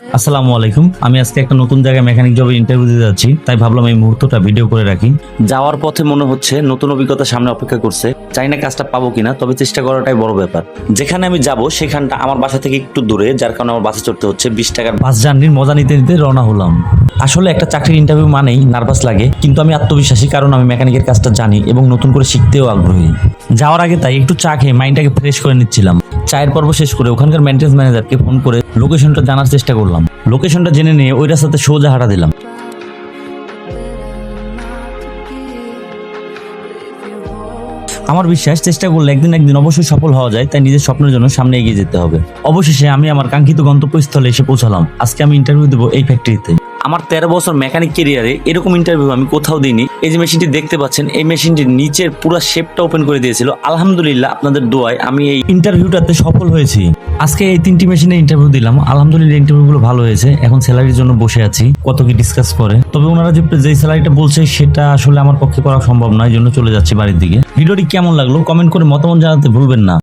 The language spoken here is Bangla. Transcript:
আসসালামু আলাইকুম। আমি আজকে একটা নতুন জায়গায় মেকানিক জবে ইন্টারভিউ দিতে যাচ্ছি তাই ভাবলাম এই মুহূর্তটা ভিডিও করে রাখি। যাওয়ার পথে মনে হচ্ছে নতুন অভিজ্ঞতা সামনে অপেক্ষা করছে চাই না কাজটা পাবো কিনা তবে চেষ্টা করাটাই বড় ব্যাপার। যেখানে আমি যাব সেখানটা আমার বাসা থেকে একটু দূরে যার কারণে আমার বাসে চড়তে হচ্ছে বিশ টাকার বাস জার্নির মজা নিতে নিতে রওনা হলাম। আসলে একটা চাকরির ইন্টারভিউ মানেই নার্ভাস লাগে কিন্তু আমি আত্মবিশ্বাসী কারণ আমি মেকানিকের কাজটা জানি এবং নতুন করে শিখতেও আগ্রহী। যাওয়ার আগে তাই একটু চা খেয়ে মাইন্ডটাকে ফ্রেশ করে নিচ্ছিলাম। চায়ের পর্ব শেষ করে ওখানকার মেনটেন্স ম্যানেজারকে ফোন করে লোকেশনটা জানার চেষ্টা করলাম। লোকেশনটা জেনে নিয়ে ওই রাস্তাতে সোজা হাঁটা দিলাম। আমার বিশ্বাস, চেষ্টা করলে একদিন একদিন অবশ্যই সফল হওয়া যায়, তাই নিজের স্বপ্নের জন্য সামনে এগিয়ে যেতে হবে। অবশেষে আমি আমার কাঙ্ক্ষিত গন্তব্যস্থলে এসে পৌঁছালাম। আজকে আমি ইন্টারভিউ দেবো এই ফ্যাক্টরিতে আমার তেরো বছর মেকানিক কেরিয়ারে এরকম ইন্টারভিউ আমি কোথাও দিইনি। এই যে মেশিনটি দেখতে পাচ্ছেন, এই মেশিনটির নিচের পুরো শেপটা ওপেন করে দিয়েছিল। আলহামদুলিল্লাহ আপনাদের দোয়ায় আমি এই ইন্টারভিউটাতে সফল হয়েছি। আজকে এই তিনটি মেশিনে ইন্টারভিউ দিলাম। আলহামদুলিল্লাহ ইন্টারভিউগুলো ভালো হয়েছে। এখন স্যালারির জন্য বসে আছি, কত কি ডিসকাস করে। তবে ওনারা যে, যেই স্যালারিটা বলছে, সেটা আসলে আমার পক্ষে করা সম্ভব নয় জন্য চলে যাচ্ছি বাড়ির দিকে। ভিডিওটি কেমন লাগল কমেন্ট করে মতামত জানাতে ভুলবেন না।